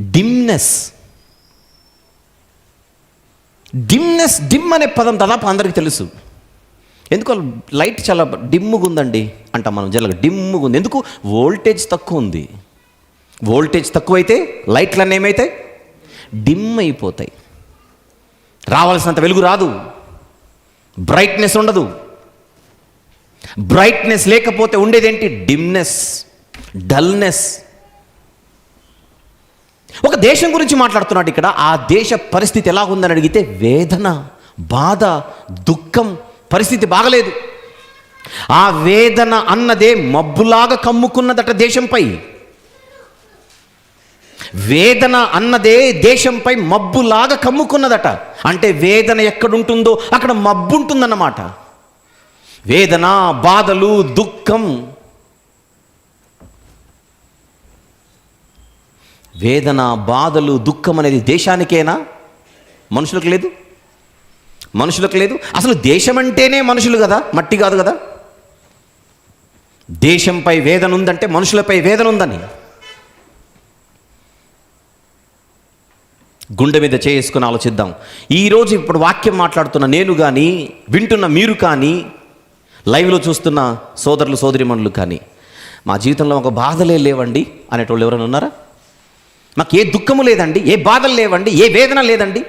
Dimness dimness dim అనే పదం దాదాపు అందరికీ తెలుసు. ఎందుకు లైట్ చాలా డిమ్ముగా ఉందండి అంటాం మనం జల్లగా డిమ్ముగా ఉంది ఎందుకు? వోల్టేజ్ తక్కువ ఉంది. వోల్టేజ్ తక్కువైతే లైట్లన్నీ ఏమవుతాయి డిమ్ అయిపోతాయి. రావాల్సినంత వెలుగు రాదు. బ్రైట్నెస్ ఉండదు. బ్రైట్నెస్ లేకపోతే ఉండేదేంటి? డిమ్నెస్ డల్నెస్ ఒక దేశం గురించి మాట్లాడుతున్నాడు ఇక్కడ. ఆ దేశ పరిస్థితి ఎలా ఉందని అడిగితే వేదన బాధ దుఃఖం పరిస్థితి బాగలేదు. ఆ వేదన అన్నదే మబ్బులాగా కమ్ముకున్నదట దేశంపై. వేదన అన్నదే దేశంపై మబ్బులాగా కమ్ముకున్నదట. అంటే వేదన ఎక్కడుంటుందో అక్కడ మబ్బు ఉంటుందన్నమాట వేదన బాధలు దుఃఖం వేదన బాధలు దుఃఖం అనేది దేశానికేనా? మనుషులకు లేదు? మనుషులకు లేదు? అసలు దేశం అంటేనే మనుషులు కదా? మట్టి కాదు కదా? దేశంపై వేదన ఉందంటే మనుషులపై వేదన ఉందని. గుండె మీద చేసుకుని ఆలోచిద్దాం. ఈరోజు ఇప్పుడు వాక్యం మాట్లాడుతున్న నేను కానీ వింటున్న మీరు కానీ లైవ్లో చూస్తున్న సోదరులు సోదరిమణులు కానీ మా జీవితంలో ఒక బాధలే లేవండి అనేటోళ్ళు ఎవరైనా ఉన్నారా? మాకు ఏ దుఃఖము లేదండి ఏ బాధలు లేవండి ఏ వేదన లేదండి.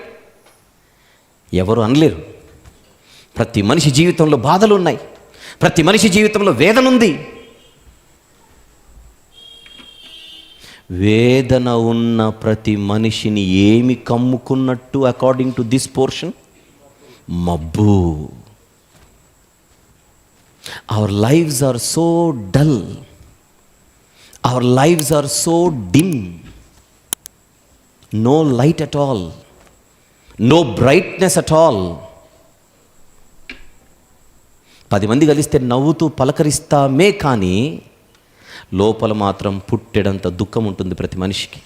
ఎవరు అనలేరు. ప్రతి మనిషి జీవితంలో బాధలు ఉన్నాయి. ప్రతి మనిషి జీవితంలో వేదన ఉంది. వేదన ఉన్న ప్రతి మనిషిని ఏమి కమ్ముకున్నట్టు అకార్డింగ్ టు దిస్ పోర్షన్ మబ్బు. Our lives are so dull our lives are so dim no light at all no brightness at all పది మంది కలిస్తే నవ్వుతూ పలకరిస్తామే కానీ లోపల మాత్రం పుట్టెడంత దుఃఖం ఉంటుంది ప్రతి మనిషికి.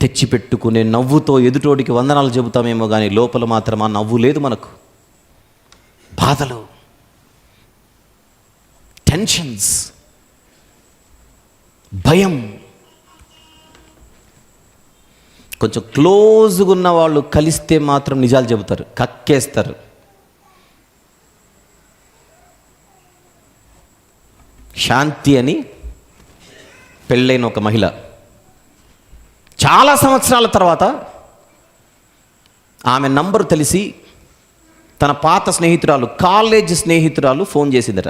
తెచ్చిపెట్టుకునే నవ్వుతో ఎదుటోడికి వందనాలు చెబుతామేమో కానీ లోపల మాత్రం ఆ నవ్వు లేదు మనకు. బాధలు టెన్షన్స్ భయం కొంచెం క్లోజ్గా ఉన్న వాళ్ళు కలిస్తే మాత్రం నిజాలు చెబుతారు కక్కేస్తారు. శాంతి అని పెళ్ళైన ఒక మహిళ. చాలా సంవత్సరాల తర్వాత ఆమె నంబరు తెలిసి తన పాత స్నేహితురాలు కాలేజ్ స్నేహితురాలు ఫోన్ చేసిందట.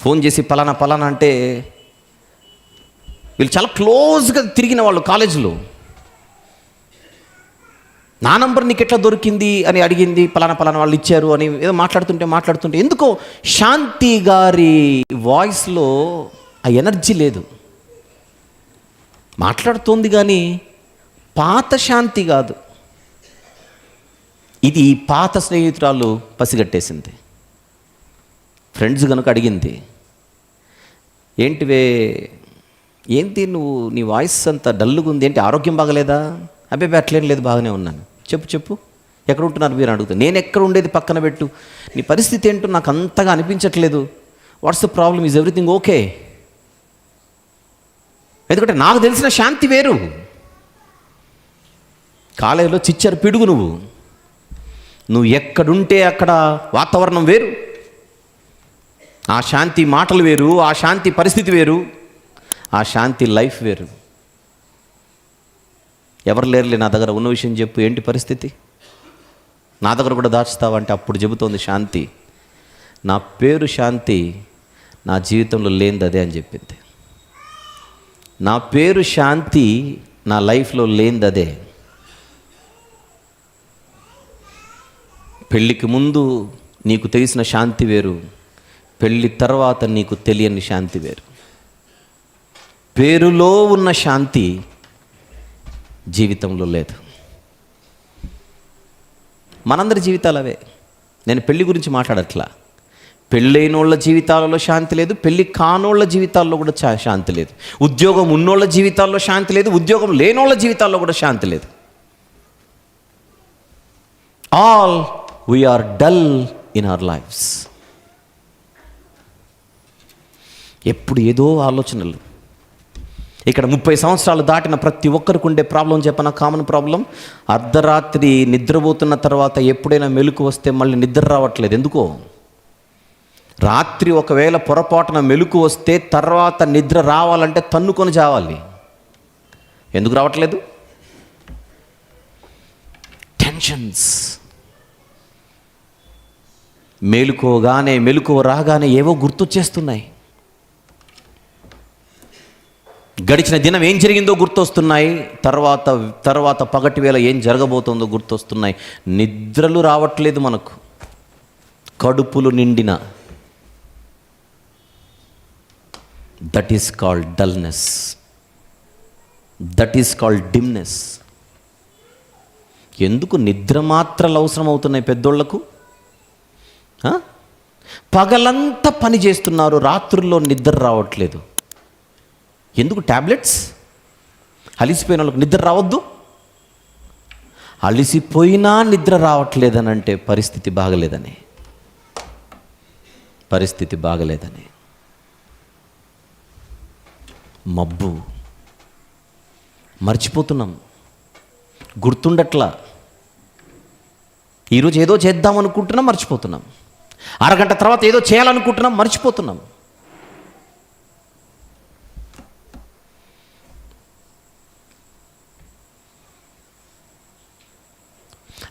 ఫోన్ చేసి పలానా పలానా అంటే వీళ్ళు చాలా క్లోజ్గా తిరిగిన వాళ్ళు కాలేజీలో. నా నంబర్ నీకు ఎట్లా దొరికింది అని అడిగింది పలానా పలానా వాళ్ళు ఇచ్చారు అని ఏదో మాట్లాడుతుంటే మాట్లాడుతుంటే ఎందుకో శాంతి గారి వాయిస్లో ఆ ఎనర్జీ లేదు. మాట్లాడుతోంది కానీ పాత శాంతి కాదు. ఇది పాత స్నేహితురాలు పసిగట్టేసింది. ఫ్రెండ్స్ కనుక అడిగింది ఏంటివే ఏంటి నువ్వు నీ వాయిస్ అంత డల్లుగా ఉంది? ఏంటి ఆరోగ్యం బాగలేదా? అబ్బాయి అట్లేం లేదు బాగానే ఉన్నాను. చెప్పు చెప్పు. ఎక్కడ ఉంటున్నారు మీరు? అడుగుతా. నేను ఎక్కడ ఉండేది పక్కన పెట్టు. నీ పరిస్థితి ఏంటో నాకు అంతగా అనిపించట్లేదు. What's the problem is everything okay ఎందుకంటే నాకు తెలిసిన శాంతి వేరు. కాలేజీలో చిచ్చారు పిడుగు నువ్వు. నువ్వు ఎక్కడుంటే అక్కడ వాతావరణం వేరు. ఆ శాంతి మాటలు వేరు ఆ శాంతి పరిస్థితి వేరు. ఆ శాంతి లైఫ్ వేరు. ఎవరు లేరులే నా దగ్గర ఉన్న విషయం చెప్పు ఏంటి పరిస్థితి? నా దగ్గర కూడా దాచుతావంటే అప్పుడు చెబుతోంది శాంతి. నా పేరు శాంతి నా జీవితంలో లేనిది అదే అని చెప్పింది. నా పేరు శాంతి నా లైఫ్లో లేనిది అదే. పెళ్ళికి ముందు నీకు తెలిసిన శాంతి వేరు పెళ్ళి తర్వాత నీకు తెలియని శాంతి వేరు. పేరులో ఉన్న శాంతి జీవితంలో లేదు. మనందరి జీవితాలు అవే. నేను పెళ్ళి గురించి మాట్లాడట్లా. పెళ్ళైన వాళ్ళ జీవితాలలో శాంతి లేదు పెళ్ళి కానోళ్ళ జీవితాల్లో కూడా చా- శాంతి లేదు. ఉద్యోగం ఉన్నోళ్ళ జీవితాల్లో శాంతి లేదు ఉద్యోగం లేనోళ్ళ జీవితాల్లో కూడా శాంతి లేదు. All we are dull in our lifes ఎప్పుడు ఏదో ఆలోచనలు ఇక్కడ ముప్పై సంవత్సరాలు దాటిన ప్రతి ఒక్కరికి ఉండే ప్రాబ్లం చెప్పిన? Common problem. అర్ధరాత్రి నిద్రపోతున్న తర్వాత ఎప్పుడైనా మెలకు వస్తే మళ్ళీ నిద్ర రావట్లేదు. ఎందుకో? రాత్రి ఒకవేళ పొరపాటున మెలకు వస్తే తర్వాత నిద్ర రావాలంటే తన్నుకొని చావాలి. ఎందుకు రావట్లేదు? టెన్షన్స్. మేలుకోగానే మెలుకో రాగానే ఏవో గుర్తొచ్చేస్తున్నాయి. గడిచిన దినం ఏం జరిగిందో గుర్తొస్తున్నాయి. తర్వాత తర్వాత పగటి వేళ ఏం జరగబోతుందో గుర్తొస్తున్నాయి. నిద్రలు రావట్లేదు మనకు. కడుపులు నిండిన. That is called dullness that is called dimness ఎందుకు నిద్ర మాత్రలు అవసరం అవుతున్నాయి పెద్దోళ్ళకు పగలంతా పని చేస్తున్నారు రాత్రుల్లో నిద్ర రావట్లేదు. ఎందుకు ట్యాబ్లెట్స్ అలిసిపోయిన వాళ్ళకి నిద్ర రావద్దు. అలిసిపోయినా నిద్ర రావట్లేదని అంటే పరిస్థితి బాగలేదని. పరిస్థితి బాగలేదని. మబ్బు. మర్చిపోతున్నాం. గుర్తుండట్లా. ఈరోజు ఏదో చేద్దాం అనుకుంటున్నాం మర్చిపోతున్నాం. అరగంట తర్వాత ఏదో చేయాలనుకుంటున్నాం మర్చిపోతున్నాం.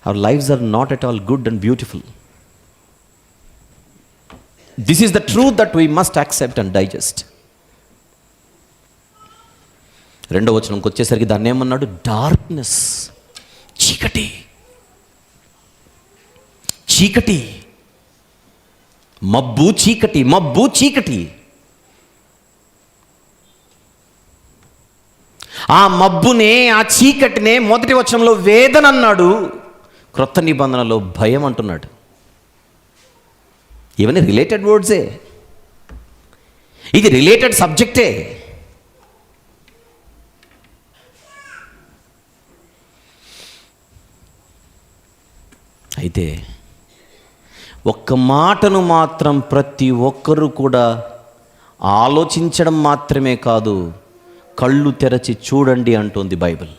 Our lives are not at all good and beautiful this is the truth that we must accept and digest రెండో వచనంకి వచ్చేసరికి దాన్ని ఏమన్నాడు? డార్క్నెస్ చీకటి. చీకటి. మబ్బు చీకటి. మబ్బు చీకటి. ఆ మబ్బునే ఆ చీకటినే మొదటి వచనంలో వేదన అన్నాడు క్రొత్త నిబంధనలో భయం అంటున్నాడు. ఇవన్నీ రిలేటెడ్ వర్డ్సే ఇది రిలేటెడ్ సబ్జెక్టే అయితే ఒక్క మాటను మాత్రం ప్రతి ఒక్కరూ కూడా ఆలోచించడం మాత్రమే కాదు కళ్ళు తెరచి చూడండి అంటోంది బైబిల్.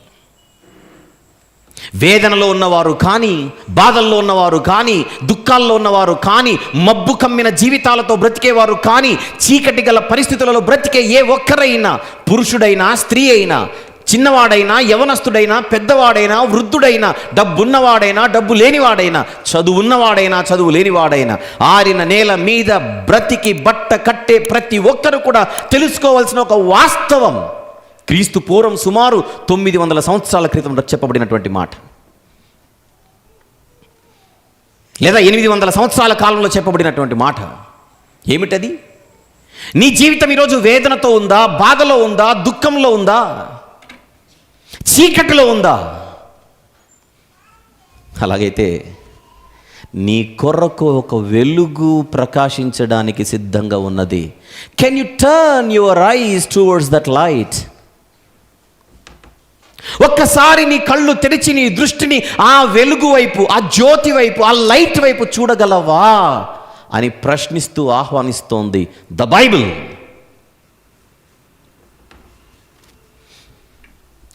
వేదనలో ఉన్నవారు కానీ బాధల్లో ఉన్నవారు కానీ దుఃఖాల్లో ఉన్నవారు కానీ మబ్బు కమ్మిన జీవితాలతో బ్రతికేవారు కానీ చీకటి గల పరిస్థితులలో బ్రతికే ఏ ఒక్కరైనా పురుషుడైనా స్త్రీ అయినా చిన్నవాడైనా యవనస్తుడైనా పెద్దవాడైనా వృద్ధుడైనా డబ్బున్నవాడైనా డబ్బు లేనివాడైనా చదువున్నవాడైనా చదువు లేనివాడైనా ఆరిన నేల మీద బ్రతికి బట్ట కట్టే ప్రతి ఒక్కరు కూడా తెలుసుకోవాల్సిన ఒక వాస్తవం. క్రీస్తు పూర్వం సుమారు తొమ్మిది వందల సంవత్సరాల క్రితం చెప్పబడినటువంటి మాట. లేదా ఎనిమిది వందల సంవత్సరాల కాలంలో చెప్పబడినటువంటి మాట. ఏమిటది? నీ జీవితం ఈరోజు వేదనతో ఉందా? బాధలో ఉందా? దుఃఖంలో ఉందా? చీకటిలో ఉందా? అలాగైతే నీ కొరకు ఒక వెలుగు ప్రకాశించడానికి సిద్ధంగా ఉన్నది. Can you turn your eyes towards that light ఒక్కసారి నీ కళ్ళు తెరిచి నీ దృష్టిని ఆ వెలుగు వైపు ఆ జ్యోతి వైపు ఆ లైట్ వైపు చూడగలవా అని ప్రశ్నిస్తూ ఆహ్వానిస్తోంది ద బైబిల్.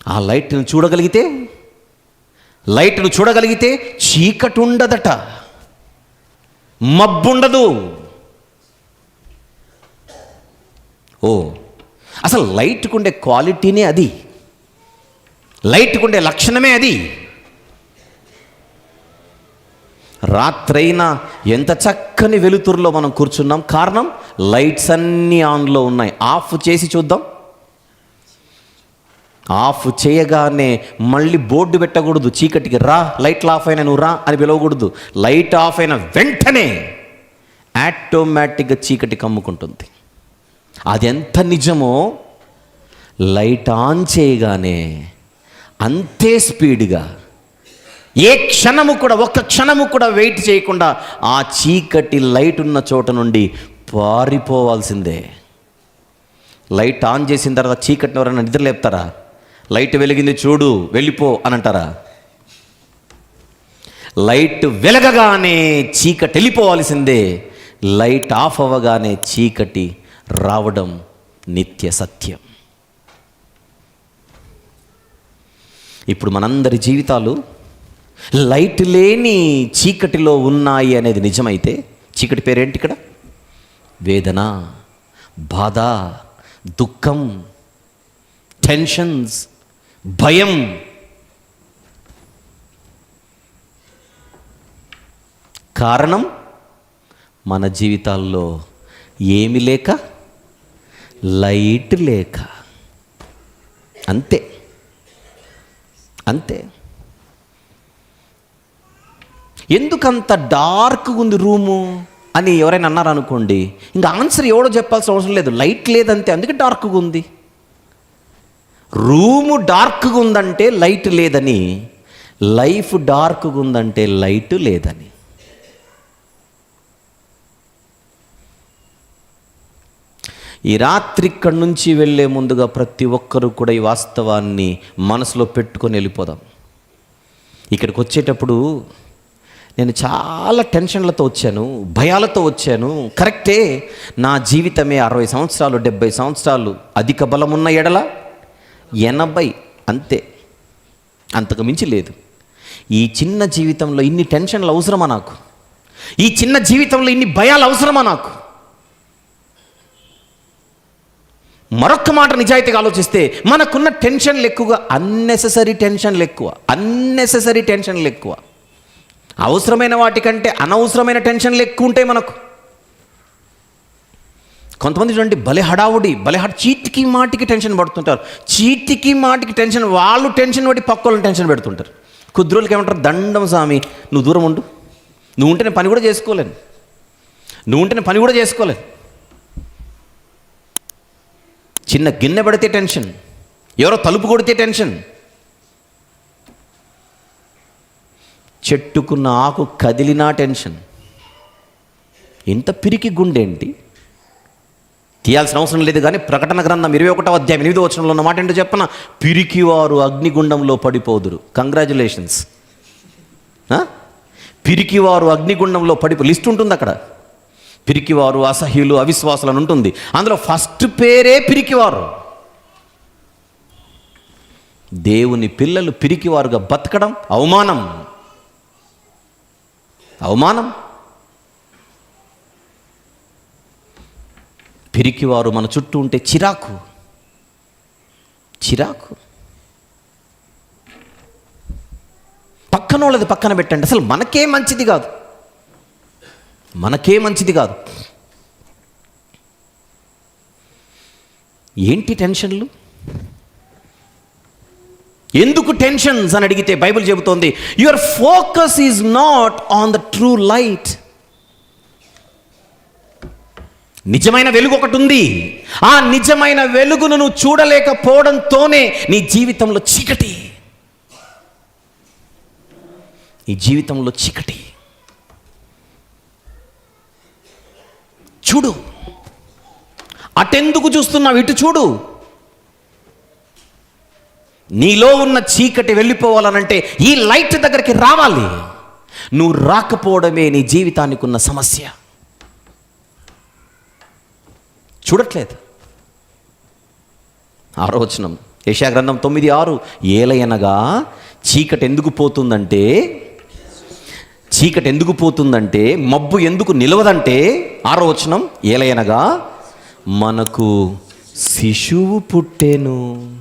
ఆ లైట్ను చూడగలిగితే లైట్ను చూడగలిగితే చీకటి ఉండదట మబ్బుండదు. ఓ అసలు లైట్కు ఉండే క్వాలిటీనే అది. లైట్కు ఉండే లక్షణమే అది. రాత్రైనా ఎంత చక్కని వెలుతురులో మనం కూర్చున్నాం. కారణం లైట్స్ అన్నీ ఆన్లో ఉన్నాయి. ఆఫ్ చేసి చూద్దాం. ఆఫ్ చేయగానే మళ్ళీ బోర్డు పెట్టకూడదు. చీకటికి రా లైట్లు ఆఫ్ అయినా నువ్వు రా అని పిలవకూడదు. లైట్ ఆఫ్ అయిన వెంటనే ఆటోమేటిక్గా చీకటి కమ్ముకుంటుంది. అది ఎంత నిజమో? లైట్ ఆన్ చేయగానే అంతే స్పీడ్గా. ఏ క్షణము కూడా ఒక్క క్షణము కూడా వెయిట్ చేయకుండా ఆ చీకటి లైట్ ఉన్న చోట నుండి పారిపోవాల్సిందే. లైట్ ఆన్ చేసిన తర్వాత చీకటిని ఎవరైనా నిద్ర లేపుతారా లైట్ వెలిగింది చూడు వెళ్ళిపో అని అంటారా లైట్ వెలగగానే చీకటి వెళ్ళిపోవాల్సిందే. లైట్ ఆఫ్ అవ్వగానే చీకటి రావడం నిత్య సత్యం. ఇప్పుడు మనందరి జీవితాలు లైట్ లేని చీకటిలో ఉన్నాయి అనేది నిజమైతే చీకటి పేరేంటి ఇక్కడ? వేదన బాధ దుఃఖం టెన్షన్స్ భయం. కారణం మన జీవితాల్లో ఏమి లేక? లైట్ లేక. అంతే. అంతే. ఎందుకంత డార్క్గా ఉంది రూము? అని ఎవరైనా అన్నారు అనుకోండి ఇంకా ఆన్సర్ ఎవడో చెప్పాల్సిన అవసరం లేదు. లైట్ లేదంతే అందుకే డార్క్గా ఉంది. రూము డార్క్గా ఉందంటే లైట్ లేదని లైఫ్ డార్క్గా ఉందంటే లైట్ లేదని. ఈ రాత్రి ఇక్కడి నుంచి వెళ్ళే ముందుగా ప్రతి ఒక్కరూ కూడా ఈ వాస్తవాన్ని మనసులో పెట్టుకొని వెళ్ళిపోదాం. ఇక్కడికి వచ్చేటప్పుడు నేను చాలా టెన్షన్లతో వచ్చాను భయాలతో వచ్చాను. కరెక్టే నా జీవితమే అరవై సంవత్సరాలు డెబ్బై సంవత్సరాలు అధిక బలం ఉన్న ఎడల ఎనభై అంతే. అంతకు మించి లేదు. ఈ చిన్న జీవితంలో ఇన్ని టెన్షన్లు అవసరమా నాకు? ఈ చిన్న జీవితంలో ఇన్ని భయాలు అవసరమా నాకు? మరొక్క మాట నిజాయితీగా ఆలోచిస్తే మనకున్న టెన్షన్లు ఎక్కువగా అన్నెసెసరీ టెన్షన్లు ఎక్కువ అన్నెసెసరీ టెన్షన్లు ఎక్కువ. అవసరమైన వాటికంటే అనవసరమైన టెన్షన్లు ఎక్కువ ఉంటాయి మనకు. కొంతమంది చూడండి భలే హడావుడి భలే హడ చీటికి మాటికి టెన్షన్ పడుతుంటారు. చీటికి మాటికి టెన్షన్ వాళ్ళు టెన్షన్ పడి పక్కలను టెన్షన్ పెడుతుంటారు. కుద్రోళ్ళకి ఏమంటారు దండం స్వామి నువ్వు దూరం ఉండు. నువ్వు ఉంటే పని కూడా చేసుకోలేను. నువ్వు ఉంటే పని కూడా చేసుకోలేను. చిన్న గిన్నె పడితే టెన్షన్. ఎవరో తలుపు కొడితే టెన్షన్. చెట్టుకున్న ఆకు కదిలినా టెన్షన్. ఇంత పిరికి గుండేంటి తీయాల్సిన అవసరం లేదు కానీ ప్రకటన గ్రంథం ఇరవై ఒకటో అధ్యాయం ఎనిమిదో వచనంలో ఉన్న మాట ఏంటో చెప్పన? పిరికివారు అగ్నిగుండంలో పడిపోదురు. కంగ్రాచులేషన్స్ పిరికివారు అగ్నిగుండంలో పడిపో లిస్ట్ ఉంటుంది అక్కడ పిరికివారు అసహ్యులు అవిశ్వాసులు అని ఉంటుంది. అందులో ఫస్ట్ పేరే పిరికివారు. దేవుని పిల్లలు పిరికివారుగా బతకడం అవమానం. అవమానం. పిరికివారు మన చుట్టూ ఉంటే చిరాకు. చిరాకు. పక్కన వాళ్ళది పక్కన పెట్టండి. అసలు మనకే మంచిది కాదు. మనకే మంచిది కాదు. ఏంటి టెన్షన్లు? ఎందుకు టెన్షన్స్ అని అడిగితే బైబిల్ చెబుతోంది your focus is not on the true light నిజమైన వెలుగు ఒకటి ఉంది. ఆ నిజమైన వెలుగును నువ్వు చూడలేకపోవడంతోనే నీ జీవితంలో చీకటి. నీ జీవితంలో చీకటి. చూడు. అటెందుకు చూస్తున్నావు? ఇటు చూడు. నీలో ఉన్న చీకటి వెళ్ళిపోవాలనంటే ఈ లైట్ దగ్గరికి రావాలి. నువ్వు రాకపోవడమే నీ జీవితానికి ఉన్న సమస్య. చూడట్లేదు. ఆరోచనం యశాగ్రంథం తొమ్మిది ఆరు ఏలయనగా చీకటి ఎందుకు పోతుందంటే చీకటి ఎందుకు పోతుందంటే మబ్బు ఎందుకు నిలవదంటే ఆరో వచనం ఏలయనగా మనకు శిశువు పుట్టేను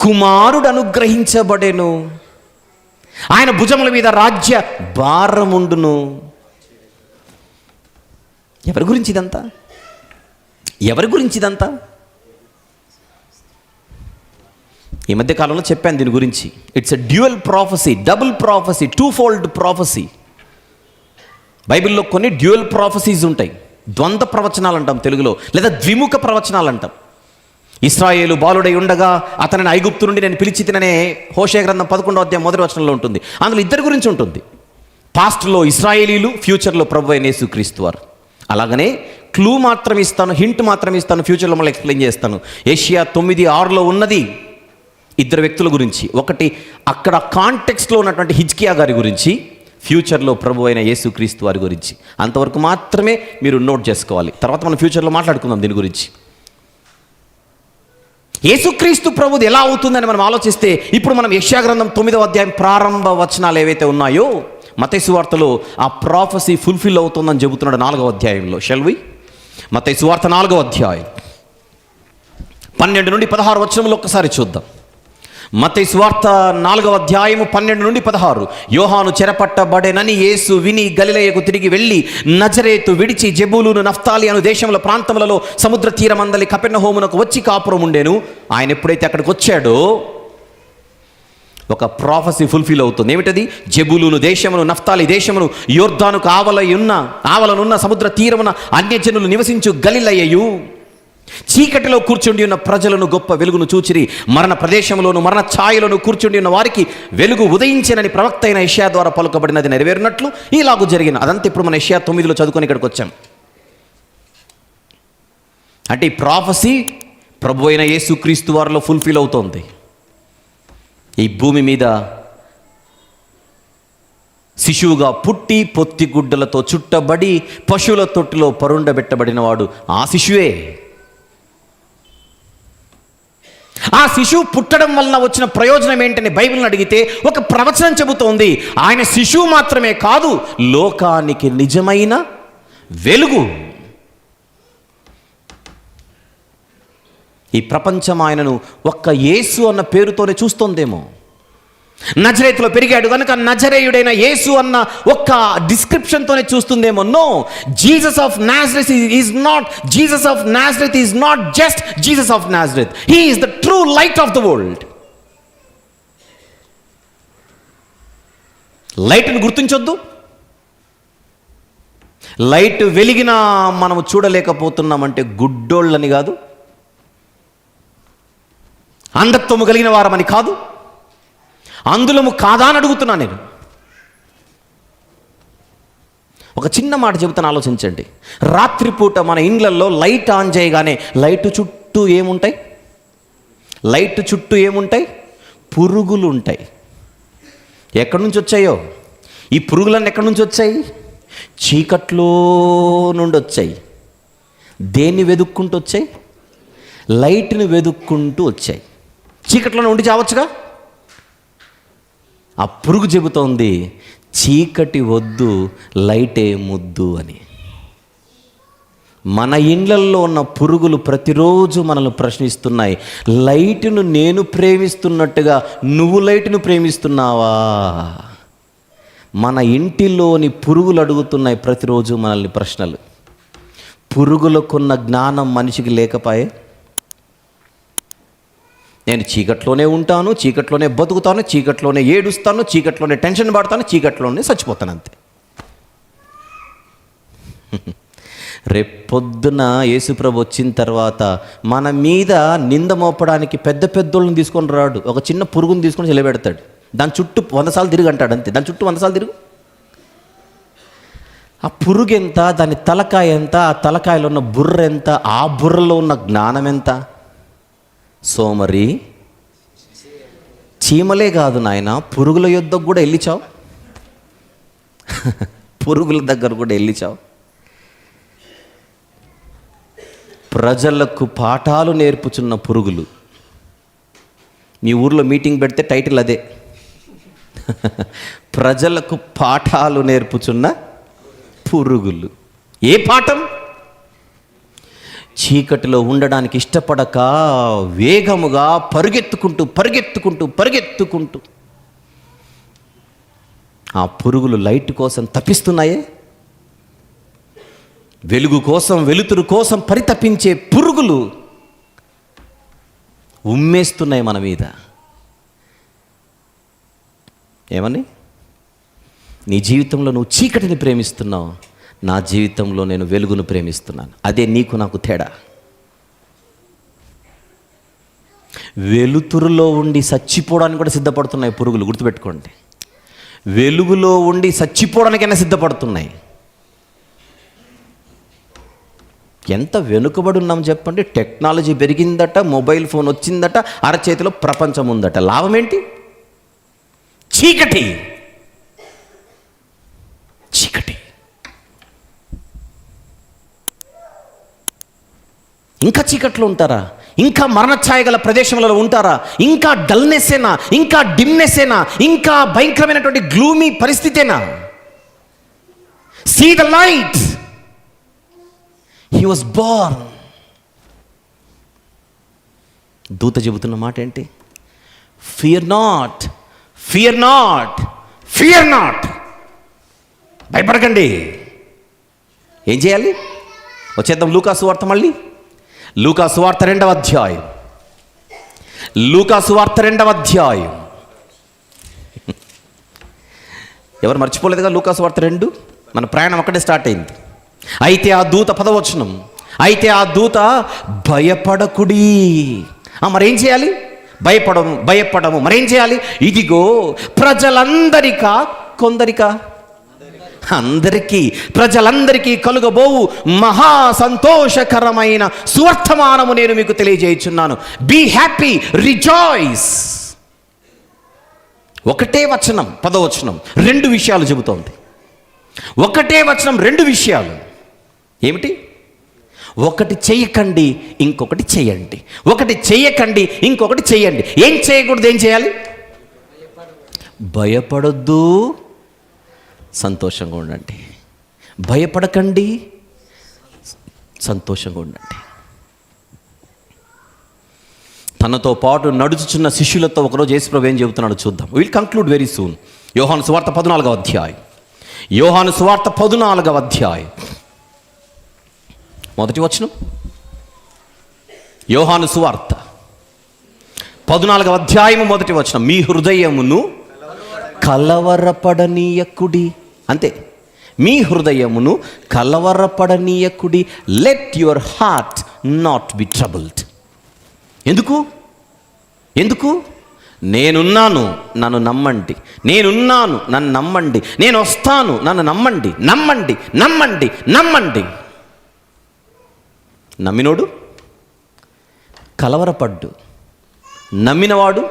కుమారుడు అనుగ్రహించబడేను. ఆయన భుజముల మీద రాజ్య భారముండును. ఎవరి గురించి ఇదంతా? ఎవరి గురించి ఇదంతా? ఈ మధ్య కాలంలో చెప్పాను దీని గురించి. It's a dual prophecy double prophecy twofold prophecy బైబిల్లో కొన్ని డ్యూయల్ ప్రాఫసీస్ ఉంటాయి. ద్వంద్వ ప్రవచనాలు అంటాం తెలుగులో లేదా ద్విముఖ ప్రవచనాలు అంటాం ఇస్రాయేలు బాలుడై ఉండగా అతనిని ఐగుప్తు నుండి నేను పిలిచి తిననే హోషే గ్రంథం పదకొండో అధ్యాయం మొదటి వచనంలో ఉంటుంది. అందులో ఇద్దరి గురించి ఉంటుంది. పాస్ట్లో ఇస్రాయేలీలు ఫ్యూచర్లో ప్రభు అయిన యేసుక్రీస్తు వారు. అలాగనే క్లూ మాత్రం ఇస్తాను హింట్ మాత్రం ఇస్తాను ఫ్యూచర్లో మళ్ళీ ఎక్స్ప్లెయిన్ చేస్తాను. ఏషియా తొమ్మిది ఆరులో ఉన్నది ఇద్దరు వ్యక్తుల గురించి. ఒకటి అక్కడ కాంటెక్స్ట్లో ఉన్నటువంటి హిజ్కియా గారి గురించి. ఫ్యూచర్లో ప్రభు అయిన యేసుక్రీస్తు వారి గురించి. అంతవరకు మాత్రమే మీరు నోట్ చేసుకోవాలి. తర్వాత మనం ఫ్యూచర్లో మాట్లాడుకుందాం దీని గురించి. యేసుక్రీస్తు ప్రభుది ఎలా అవుతుందని మనం ఆలోచిస్తే ఇప్పుడు మనం యశాగ్రంథం తొమ్మిదవ అధ్యాయం ప్రారంభ వచనాలు ఏవైతే ఉన్నాయో మతైసు వార్తలో ఆ ప్రాఫసీ ఫుల్ఫిల్ అవుతుందని చెబుతున్నాడు నాలుగవ అధ్యాయంలో. షెల్వి మతైసు వార్త నాలుగవ అధ్యాయం. పన్నెండు నుండి పదహారు వచనంలో ఒక్కసారి చూద్దాం. మత్తయి స్వార్థ నాలుగవ అధ్యాయము పన్నెండు నుండి పదహారు. యోహాను చెరపట్టబడేనని యేసు విని గలిలయకు తిరిగి వెళ్ళి నజరేతు విడిచి జబూలును నఫ్తాలి అను దేశముల ప్రాంతములలో సముద్ర తీరమందలి కపెన్న హోమునకు వచ్చి కాపురం ఉండేను. ఆయన ఎప్పుడైతే అక్కడికి వచ్చాడో ఒక ప్రాఫసీ ఫుల్ఫిల్ అవుతుంది. ఏమిటది? జబులును దేశమును నఫ్తాలి దేశమును యోర్ధానుకు ఆవలయున్న ఆవలనున్న సముద్ర తీరమున అన్యజనులు నివసించు గలిలయ్యయు చీకటిలో కూర్చుండి ఉన్న ప్రజలను గొప్ప వెలుగును చూచిరి. మరణ ప్రదేశంలోను మరణ ఛాయలోను కూర్చుండి ఉన్న వారికి వెలుగు ఉదయించినని ప్రవక్త అయిన యష్యా ద్వారా పలుకబడినది నెరవేరినట్లు ఇలాగూ జరిగిన. అదంతా ఇప్పుడు మన యష్యా తొమ్మిదిలో చదువుకొని ఇక్కడికి వచ్చాం. అంటే ఈ ప్రాఫసీ ప్రభు అయిన యేసుక్రీస్తు వారిలో ఫుల్ఫిల్ అవుతోంది. ఈ భూమి మీద శిశువుగా పుట్టి పొత్తి గుడ్డలతో చుట్టబడి పశువుల తొట్టిలో పరుండబెట్టబడిన వాడు ఆ శిశువే. ఆ శిశువు పుట్టడం వలన వచ్చిన ప్రయోజనం ఏంటని బైబిల్ని అడిగితే ఒక ప్రవచనం చెబుతోంది. ఆయన శిశువు మాత్రమే కాదు లోకానికి నిజమైన వెలుగు. ఈ ప్రపంచం ఆయనను ఒక్క యేసు అన్న పేరుతోనే చూస్తోందేమో. నజరేతులో పెరిగాడు. కనుక నజరేయుడైన యేసు అన్న ఒక్క డిస్క్రిప్షన్తోనే చూస్తుందేమో? No Jesus of Nazareth is not Jesus of Nazareth is not just Jesus of Nazareth he the true light of the world లైట్ని గుర్తించొద్దు. లైట్ వెలిగినా మనం చూడలేకపోతున్నామంటే గుడ్డోళ్ళని కాదు. అంధత్వము కలిగిన వారమని కాదు. అందులము కాదా అని అడుగుతున్నా నేను. ఒక చిన్న మాట చెబుతాను ఆలోచించండి. రాత్రిపూట మన ఇండ్లల్లో లైట్ ఆన్ చేయగానే లైట్ చుట్టూ ఏముంటాయి? లైట్ చుట్టూ ఏముంటాయి? పురుగులు ఉంటాయి. ఎక్కడి నుంచి వచ్చాయో? ఈ పురుగులన్నీ ఎక్కడి నుంచి వచ్చాయి? చీకట్లో నుండి వచ్చాయి. దేన్ని వెదుక్కుంటూ వచ్చాయి? లైట్ని వెతుక్కుంటూ వచ్చాయి. చీకట్లో ఉండి చావచ్చుగా? ఆ పురుగు చెబుతోంది చీకటి వద్దు లైటే ముద్దు అని. మన ఇండ్లల్లో ఉన్న పురుగులు ప్రతిరోజు మనల్ని ప్రశ్నిస్తున్నాయి లైట్ను నేను ప్రేమిస్తున్నట్టుగా నువ్వు లైట్ను ప్రేమిస్తున్నావా? మన ఇంటిలోని పురుగులు అడుగుతున్నాయి ప్రతిరోజు మనల్ని ప్రశ్నలు. పురుగులకున్న జ్ఞానం మనిషికి లేకపాయే. నేను చీకట్లోనే ఉంటాను చీకట్లోనే బతుకుతాను చీకట్లోనే ఏడుస్తాను చీకట్లోనే టెన్షన్ పడతాను చీకట్లోనే చచ్చిపోతాను అంతే. రేపొద్దున యేసుప్రభు వచ్చిన తర్వాత మన మీద నింద మోపడానికి పెద్ద పెద్దోళ్ళని తీసుకొని రాడు. ఒక చిన్న పురుగుని తీసుకొని నిలబెడతాడు దాని చుట్టూ వంద సార్లు తిరిగి అంటాడు అంతే. దాని చుట్టూ వంద సార్లు తిరుగు. ఆ పురుగు ఎంత దాని తలకాయ ఎంత ఆ తలకాయలో ఉన్న బుర్ర ఎంత ఆ బుర్రలో ఉన్న జ్ఞానం ఎంత? సోమరి. చీమలే కాదు నాయన పురుగుల యుద్ధకు కూడా వెళ్ళిచావు. పురుగుల దగ్గర కూడా వెళ్ళిచావు. ప్రజలకు పాఠాలు నేర్పుచున్న పురుగులు. మీ ఊర్లో మీటింగ్ పెడితే టైటిల్ అదే. ప్రజలకు పాఠాలు నేర్పుచున్న పురుగులు. ఏ పాఠం? చీకటిలో ఉండడానికి ఇష్టపడక వేగముగా పరుగెత్తుకుంటూ పరుగెత్తుకుంటూ పరుగెత్తుకుంటూ. ఆ పురుగులు లైట్ కోసం తప్పిస్తున్నాయే? వెలుగు కోసం వెలుతురు కోసం పరితపించే పురుగులు ఉమ్మేస్తున్నాయి మన మీద. ఏమని నీ జీవితంలో నువ్వు చీకటిని ప్రేమిస్తున్నావు. నా జీవితంలో నేను వెలుగును ప్రేమిస్తున్నాను. అదే నీకు నాకు తేడా. వెలుతురులో ఉండి చచ్చిపోవడానికి కూడా సిద్ధపడుతున్నాయి పురుగులు గుర్తుపెట్టుకోండి. వెలుగులో ఉండి చచ్చిపోవడానికైనా సిద్ధపడుతున్నాయి. ఎంత వెనుకబడి ఉన్నాం చెప్పండి? టెక్నాలజీ పెరిగిందట మొబైల్ ఫోన్ వచ్చిందట అరచేతిలో ప్రపంచం ఉందట. లాభం ఏంటి? చీకటి చీకటి. ఇంకా చీకట్లో ఉంటారా? ఇంకా మరణఛాయ గల ప్రదేశంలో ఉంటారా? ఇంకా డల్నెస్సేనా ఇంకా డిమ్నెస్సేనా ఇంకా భయంకరమైనటువంటి gloomy పరిస్థితేనా? See the light he was born దూత చెబుతున్న మాట ఏంటి fear not fear not fear not భయపడకండి. ఏం చేయాలి? వచ్చేద్దాం లూకాసు వార్త మళ్ళీ. లూకాసు వార్త రెండవ అధ్యాయం. లూకాసు వార్త రెండవ అధ్యాయం. ఎవరు మర్చిపోలేదుగా లూకాసు వార్త రెండు? మన ప్రయాణం అక్కడే స్టార్ట్ అయింది. అయితే ఆ దూత పదవచనం అయితే ఆ దూత భయపడకుడి. మరేం చేయాలి? భయపడము భయపడము. మరేం చేయాలి? ఇదిగో ప్రజలందరికా కొందరికా అందరికీ ప్రజలందరికీ కలుగబోవు మహా సంతోషకరమైన సువర్తమానము నేను మీకు తెలియజేయుచున్నాను. బీ హ్యాపీ రిజాయిస్ ఒకటే వచనం పదవచనం రెండు విషయాలు చెబుతోంది. ఒకటే వచనం రెండు విషయాలు. ఏమిటి? ఒకటి చేయకండి ఇంకొకటి చేయండి. ఒకటి చేయకండి ఇంకొకటి చేయండి. ఏం చేయకూడదు ఏం చేయాలి? భయపడొద్దు. సంతోషంగా ఉండండి. భయపడకండి. సంతోషంగా ఉండండి. తనతో పాటు నడుచుచున్న శిష్యులతో ఒకరోజు యేసుప్రభు ఏం చెబుతున్నాడు చూద్దాం. విల్ కంక్లూడ్ వెరీ సూన్ యోహాను సువార్త పద్నాలుగవ అధ్యాయం. యోహాను సువార్త పద్నాలుగవ అధ్యాయం. మొదటి వచనం. యోహాను సువార్త పద్నాలుగవ అధ్యాయము మొదటి వచనం. మీ హృదయమును కలవరపడనీయకుడి అంతే. మీ హృదయమును కలవరపడనీయకుడి let your heart not be troubled ఎందుకు? ఎందుకు? నేనున్నాను నన్ను నమ్మండి. నేనున్నాను నన్ను నమ్మండి. నేను వస్తాను నన్ను నమ్మండి. నమ్మండి నమ్మండి నమ్మండి. నమ్మినోడు? కలవరపడ్డు. నమ్మినవాడు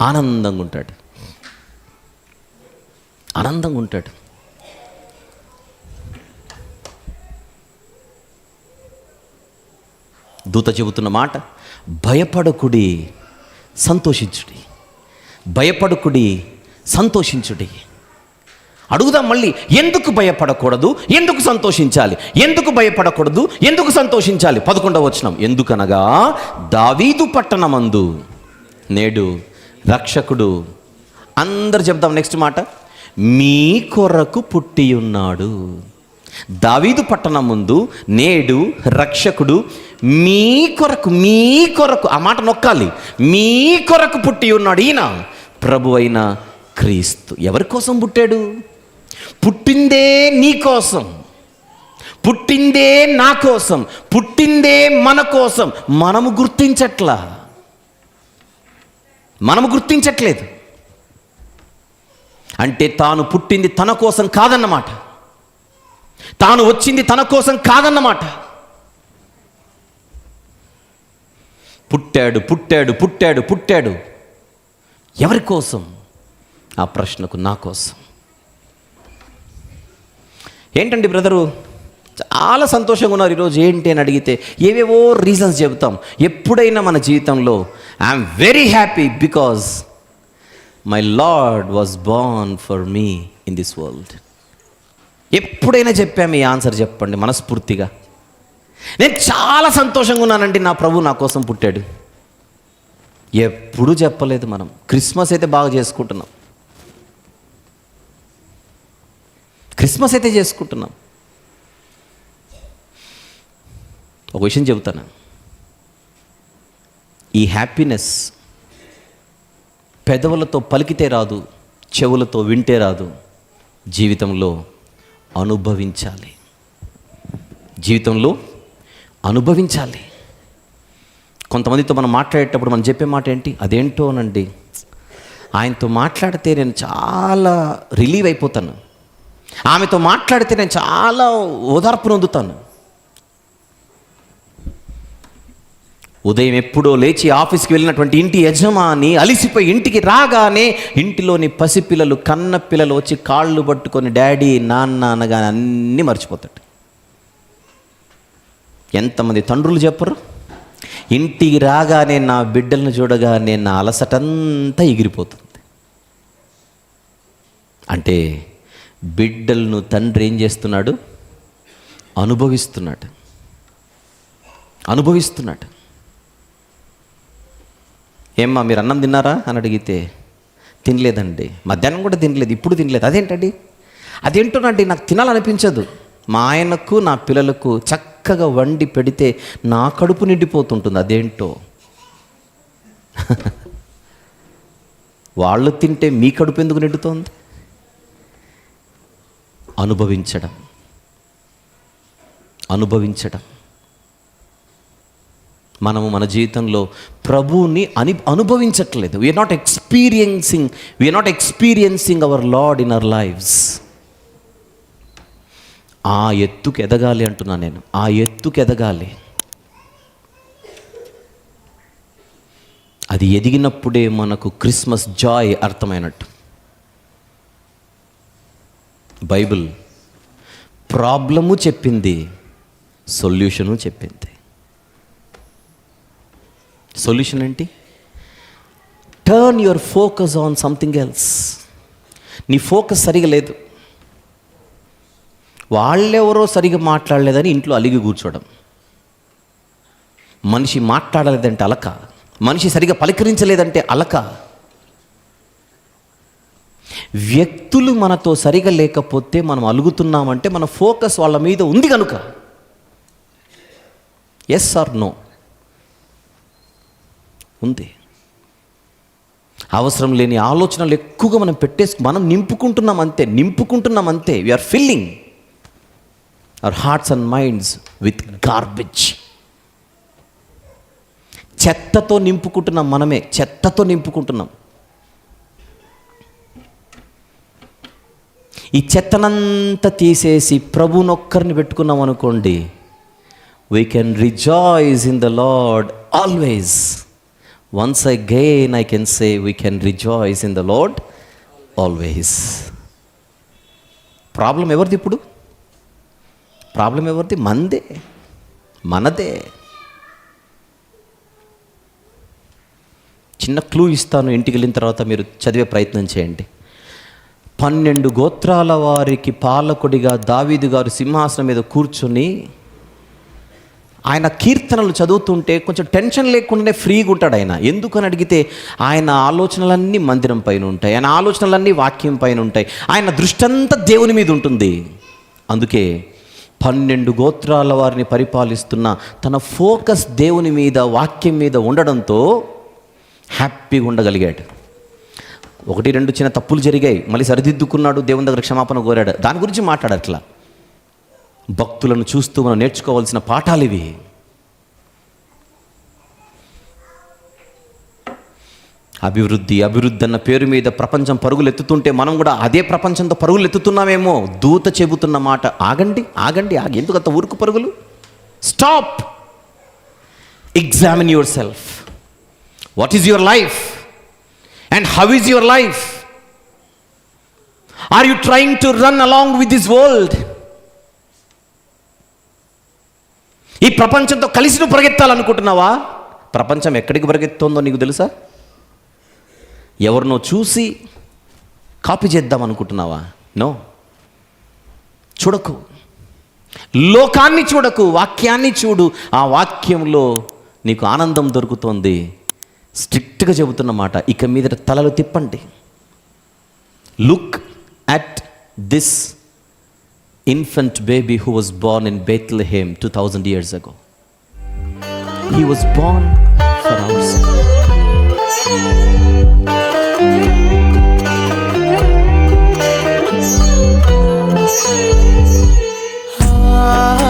ఆనందంగా ఉంటాడు. ఆనందంగా ఉంటాడు. దూత చెబుతున్న మాట భయపడకుడి సంతోషించుడి. భయపడకుడి సంతోషించుడి. అడుగుదాం మళ్ళీ ఎందుకు భయపడకూడదు? ఎందుకు సంతోషించాలి? ఎందుకు భయపడకూడదు? ఎందుకు సంతోషించాలి? పదకొండవ వచనం. ఎందుకనగా దావీదు పట్టణమందు నేడు రక్షకుడు అందరు చెప్దాం నెక్స్ట్ మాట. మీ కొరకు పుట్టి ఉన్నాడు దావీదు పట్టణం ముందు నేడు రక్షకుడు మీ కొరకు మీ కొరకు ఆ మాట నొక్కాలి. మీ కొరకు పుట్టి ఉన్నాడు ఈయన ప్రభు అయిన క్రీస్తు. ఎవరి కోసం పుట్టాడు? పుట్టిందే నీ కోసం. పుట్టిందే నా కోసం. పుట్టిందే మన కోసం. మనము గుర్తించట్లా. మనము గుర్తించట్లేదు. అంటే తాను పుట్టింది తన కోసం కాదన్నమాట. తాను వచ్చింది తన కోసం కాదన్నమాట. పుట్టాడు పుట్టాడు పుట్టాడు పుట్టాడు. ఎవరి కోసం? ఆ ప్రశ్నకు నా కోసం. ఏంటండి బ్రదరు? చాలా సంతోషంగా ఉన్నారు ఈరోజు. ఏంటి అని అడిగితే ఏవేవో రీజన్స్ చెబుతాం. ఎప్పుడైనా మన జీవితంలో I'm very happy because my lord was born for me in this world ఎప్పుడైనా చెప్పాము ఈ ఆన్సర్ చెప్పండి మనస్ఫూర్తిగా. నేను చాలా సంతోషంగా ఉన్నానండి నా ప్రభు నా కోసం పుట్టాడు. ఎప్పుడూ చెప్పలేదు మనం. క్రిస్మస్ అయితే బాగా చేసుకుంటున్నాం. క్రిస్మస్ అయితే చేసుకుంటున్నాం. ఒక విషయం చెబుతాను. ఈ హ్యాపీనెస్ పెదవులతో పలికితే రాదు చెవులతో వింటే రాదు. జీవితంలో అనుభవించాలి. జీవితంలో అనుభవించాలి. కొంతమందితో మనం మాట్లాడేటప్పుడు మనం చెప్పే మాట ఏంటి? అదేంటోనండి ఆయనతో మాట్లాడితే నేను చాలా రిలీవ్ అయిపోతాను. ఆమెతో మాట్లాడితే నేను చాలా ఓదార్పు నొందుతాను. ఉదయం ఎప్పుడో లేచి ఆఫీస్కి వెళ్ళినటువంటి ఇంటి యజమాని అలిసిపోయి ఇంటికి రాగానే ఇంటిలోని పసిపిల్లలు కన్న పిల్లలు వచ్చి కాళ్ళు పట్టుకొని డాడీ నాన్న అనగానే అన్నీ మర్చిపోతాడు. ఎంతమంది తండ్రులు చెప్పరు? ఇంటికి రాగానే నా బిడ్డలను చూడగానే నా అలసటంతా ఎగిరిపోతుంది. అంటే బిడ్డలను తండ్రి ఏం చేస్తున్నాడు? అనుభవిస్తున్నాడు. అనుభవిస్తున్నాడు. ఏమ్మా మీరు అన్నం తిన్నారా? అని అడిగితే తినలేదండి. మధ్యాహ్నం కూడా తినలేదు ఇప్పుడు తినలేదు. అదేంటండి? అదేంటోనండి నాకు తినాలనిపించదు. మా ఆయనకు నా పిల్లలకు చక్కగా వండి పెడితే నా కడుపు నిండిపోతుంటుంది. అదేంటో? వాళ్ళు తింటే మీ కడుపు ఎందుకు నిండుతోంది? అనుభవించడం. అనుభవించడం. మనము మన జీవితంలో ప్రభువుని అని అనుభవించట్లేదు. We are not experiencing we are not experiencing our lord in our lives ఆ ఎత్తుకు ఎదగాలి అంటున్నా నేను. ఆ ఎత్తుకు ఎదగాలి. అది ఎదిగినప్పుడే మనకు క్రిస్మస్ జాయ్ అర్థమైనట్టు. బైబిల్ ప్రాబ్లము చెప్పింది సొల్యూషను చెప్పింది. సొల్యూషన్ ఏంటి? Turn your focus on something else నీ ఫోకస్ సరిగా లేదు. వాళ్ళెవరో సరిగా మాట్లాడలేదని ఇంట్లో అలిగి కూర్చోవడం. మనిషి మాట్లాడలేదంటే అలక. మనిషి సరిగా పలకరించలేదంటే అలక. వ్యక్తులు మనతో సరిగా లేకపోతే మనం అలుగుతున్నామంటే మన ఫోకస్ వాళ్ళ మీద ఉంది కనుక. ఎస్ ఆర్ నో ఉంది. అవసరం లేని ఆలోచనలు ఎక్కువగా మనం పెట్టేసి మనం నింపుకుంటున్నాం అంతే నింపుకుంటున్నాం అంతే. We are filling our hearts and minds with garbage చెత్తతో నింపుకుంటున్నాం మనమే చెత్తతో నింపుకుంటున్నాం. ఈ చెత్తనంతా తీసేసి ప్రభునొక్కరిని పెట్టుకున్నాం అనుకోండి we can rejoice in the lord always once again I can say we can rejoice in the lord always problem ఎవరిది ఇప్పుడు? ప్రాబ్లం ఎవరిది? మందే. మనదే. చిన్న క్లూ ఇస్తాను ఇంటికి వెళ్ళిన తర్వాత మీరు చదివే ప్రయత్నం చేయండి. పన్నెండు గోత్రాల వారికి పాలకుడిగా దావీదు గారు సింహాసనం మీద కూర్చొని ఆయన కీర్తనలు చదువుతుంటే కొంచెం టెన్షన్ లేకుండానే ఫ్రీగా ఉంటాడు ఆయన. ఎందుకని అడిగితే ఆయన ఆలోచనలన్నీ మందిరం పైన ఉంటాయి ఆయన ఆలోచనలన్నీ వాక్యం పైన ఉంటాయి. ఆయన దృష్టి అంతా దేవుని మీద ఉంటుంది. అందుకే పన్నెండు గోత్రాల వారిని పరిపాలిస్తున్న తన ఫోకస్ దేవుని మీద వాక్యం మీద ఉండడంతో హ్యాపీగా ఉండగలిగాడు. ఒకటి రెండు చిన్న తప్పులు జరిగాయి. మళ్ళీ సరిదిద్దుకున్నాడు దేవుని దగ్గర క్షమాపణ కోరాడు. దాని గురించి మాట్లాడట్లా భక్తులను చూస్తూ మనం నేర్చుకోవాల్సిన పాఠాలు ఇవి. అభివృద్ధి అభివృద్ధి అన్న పేరు మీద ప్రపంచం పరుగులు ఎత్తుతుంటే మనం కూడా అదే ప్రపంచంతో పరుగులు ఎత్తుతున్నామేమో దూత చెబుతున్న మాట ఆగండి ఆగండి ఆగి. ఎందుకు అంత ఊరుకు పరుగులు? Stop examine yourself what is your life and how is your life are you trying to run along with this world ఈ ప్రపంచంతో కలిసి నువ్వు పరిగెత్తాలనుకుంటున్నావా? ప్రపంచం ఎక్కడికి పరిగెత్తుందో నీకు తెలుసా? ఎవరినో చూసి కాపీ చేద్దాం అనుకుంటున్నావా నో. చూడకు. లోకాన్ని చూడకు వాక్యాన్ని చూడు. ఆ వాక్యంలో నీకు ఆనందం దొరుకుతోంది. స్ట్రిక్ట్గా చెబుతున్న మాట ఇక మీద తలలు తిప్పండి. Look at this infant baby who was born in Bethlehem 2000 years ago. He was born for our sake. Ah.